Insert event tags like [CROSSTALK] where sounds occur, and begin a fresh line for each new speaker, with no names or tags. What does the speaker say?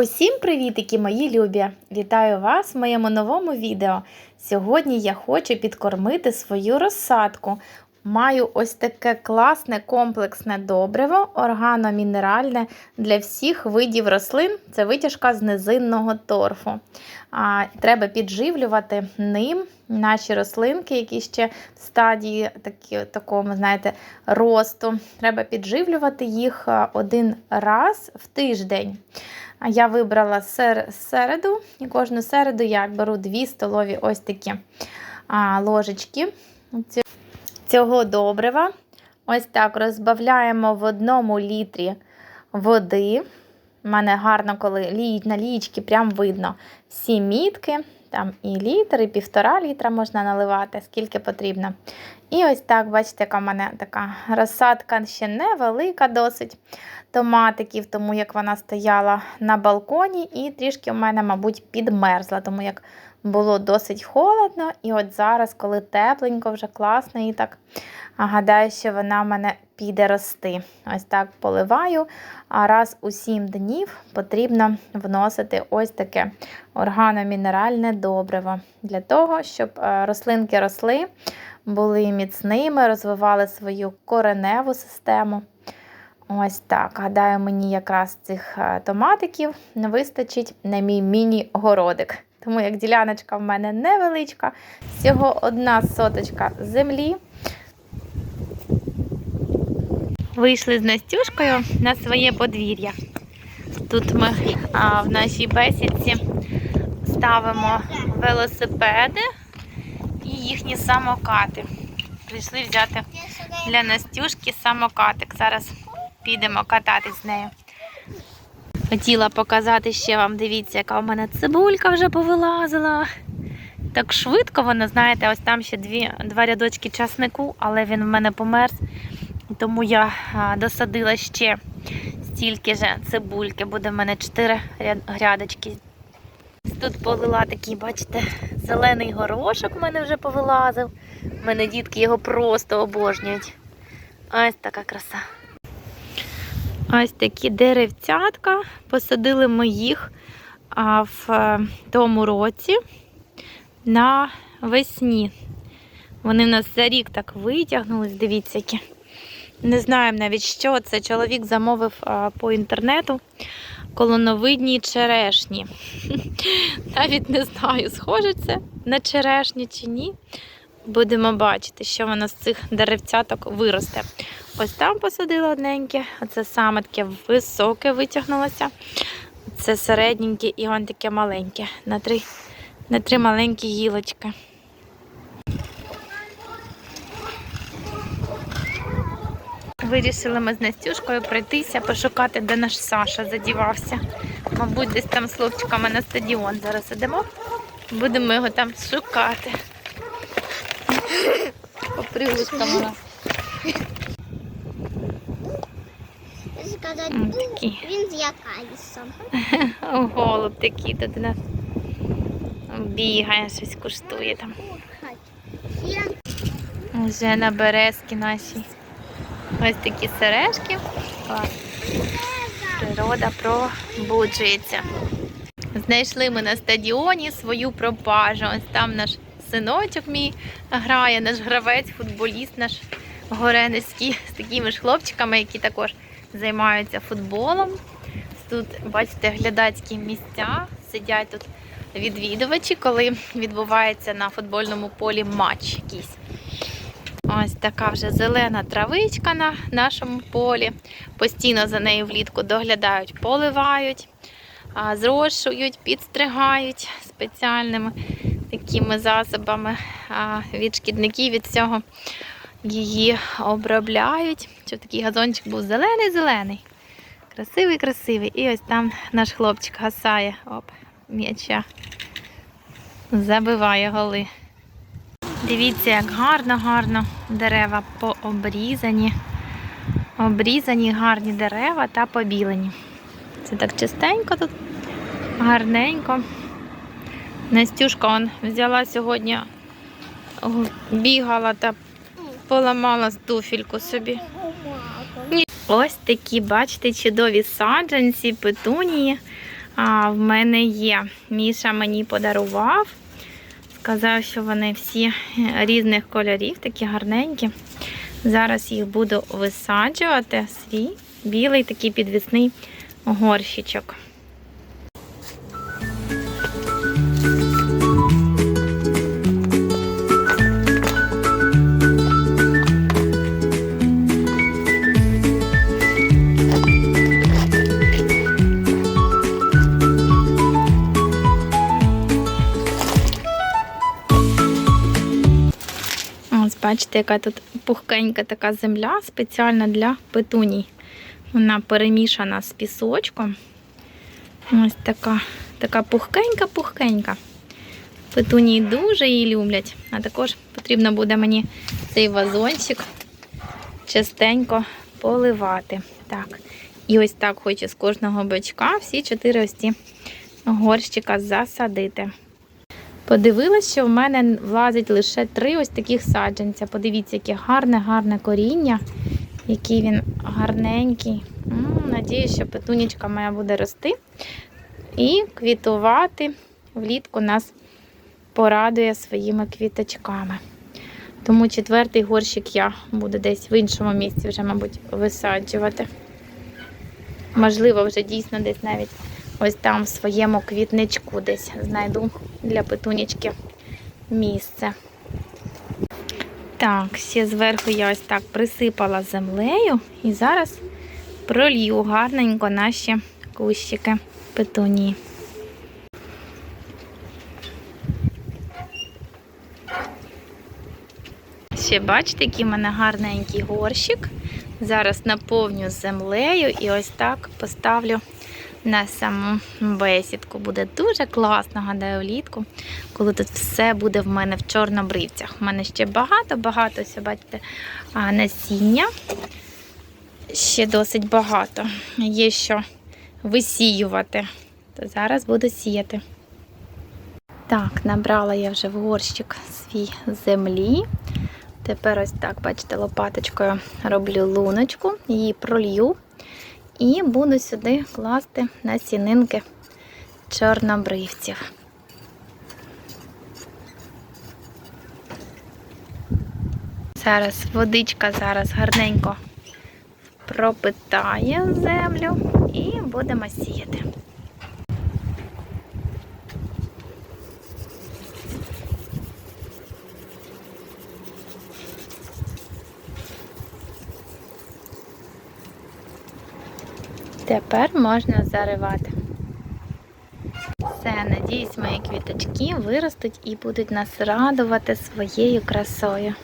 Усім привітики, мої любі! Вітаю вас в моєму новому відео. Сьогодні я хочу підкормити свою розсадку. Маю ось таке класне комплексне добриво, органомінеральне для всіх видів рослин. Це витяжка з низинного торфу. А, треба підживлювати ним наші рослинки, які ще в стадії такі, такому, знаєте, росту. Треба підживлювати їх один раз в тиждень. Я вибрала сер- середу, і кожну середу я беру 2 столові ось такі ложечки цього добрива. Ось так розбавляємо в одному літрі води. У мене гарно, коли на лієчки, прям видно всі мітки. Там і літр, і півтора літра можна наливати, скільки потрібно. І ось так, бачите, яка в мене така розсадка ще невелика досить томатиків, тому як вона стояла на балконі, і трішки у мене, мабуть, підмерзла, тому як було досить холодно. І от зараз, коли тепленько, вже класно, і так гадаю, що вона в мене піде рости. Ось так поливаю. А раз у 7 днів потрібно вносити ось таке органомінеральне добриво для того, щоб е, рослинки росли, були міцними, розвивали свою кореневу систему. Ось так. Гадаю, мені якраз цих е, томатиків не вистачить на мій міні-городик. Тому як діляночка в мене невеличка, всього одна соточка землі. Вийшли з Настюшкою на своє подвір'я. Тут ми а, в нашій бесідці ставимо велосипеди і їхні самокати. Прийшли взяти для Настюшки самокатик. Зараз підемо кататись з нею. Хотіла показати ще вам, дивіться, яка у мене цибулька вже повилазила. Так швидко вона, знаєте, ось там ще дві, два рядочки часнику, але він в мене померз. Тому я досадила ще стільки ж цибульки. Буде в мене чотири грядочки. Тут полила такий, бачите, зелений горошок в мене вже повилазив. У мене дітки його просто обожнюють. Ось така краса. Ось такі деревцятка. Посадили ми їх в е, тому році на весні. Вони в нас за рік так витягнулись, дивіться, які. Не знаємо навіть, що це. Чоловік замовив по інтернету колоновидні черешні. [LAUGHS] Навіть не знаю, схоже це на черешню чи ні. Будемо бачити, що воно з цих деревцяток виросте. Ось там посадила одненьке, оце саме таке високе витягнулося. Це середненьке і он таке маленьке. На три, на три маленькі гілочки. Вирішили ми з Настюшкою пройтися, пошукати, де наш Саша задівався. Мабуть, десь там з хлопчиками на стадіон зараз ідемо. Будемо його там шукати. Нас.
Сказати, він з'якається. [LAUGHS]
Голуб такий тут у нас бігає, щось куштує там. Вже на березки наші. Ось такі сережки. Природа пробуджується. Знайшли ми на стадіоні свою пропажу. Ось там наш синочок мій грає, наш гравець, футболіст наш Горенецький [LAUGHS] з такими ж хлопчиками, які також займаються футболом. Тут, бачите, глядацькі місця. Сидять тут відвідувачі, коли відбувається на футбольному полі матч якийсь. Ось така вже зелена травичка на нашому полі. Постійно за нею влітку доглядають, поливають, зрошують, підстригають спеціальними такими засобами від шкідників від цього її обробляють. Щоб такий газончик був зелений-зелений. Красивий, красивий. І ось там наш хлопчик гасає оп, м'яча. Забиває голи. Дивіться, як гарно-гарно дерева пообрізані. Обрізані гарні дерева та побілені. Це так чистенько тут, гарненько. Настюшка он взяла сьогодні, бігала та поламала туфельку собі. Ось такі, бачите, чудові саджанці, петунії. а, в мене є. Міша мені подарував. Сказав, що вони всі різних кольорів, такі гарненькі. Зараз їх буду висаджувати. Свій білий такий підвісний горщичок. Бачите, яка тут пухкенька така земля спеціально для петуній. Вона перемішана з пісочком. Ось така, така пухкенька-пухкенька. Петунії дуже її люблять. А також потрібно буде мені цей вазончик частенько поливати. Так. І ось так хочу з кожного бичка всі чотири ось ці горщика засадити. Подивилась, що в мене влазить лише три ось таких саджанця. Подивіться, яке гарне, гарне коріння, який він гарненький. Надіюсь, що петунічка моя буде рости і квітувати. Влітку нас порадує своїми квіточками. Тому четвертий горщик я буду десь в іншому місці вже, мабуть, висаджувати. Можливо, вже дійсно десь навіть ось там в своєму квітничку десь знайду для петунічки місце. Так, ще зверху я ось так присипала землею і зараз пролью гарненько наші кущики петунії. Ще бачите, який в мене гарненький горщик. Зараз наповню землею і ось так поставлю на саму бесідку. Буде дуже класно, гадаю, влітку, коли тут все буде в мене в чорнобривцях. У мене ще багато-багато, бачите, насіння. Ще досить багато. Є що висіювати. То зараз буду сіяти. Так, набрала я вже в горщик свій землі. Тепер ось так, бачите, лопаточкою роблю луночку, її пролью. І буду сюди класти насінинки чорнобривців. Зараз водичка зараз гарненько пропитає землю і будемо сіяти. Тепер можна заривати. Все, надіюсь, мої квіточки виростуть і будуть нас радувати своєю красою.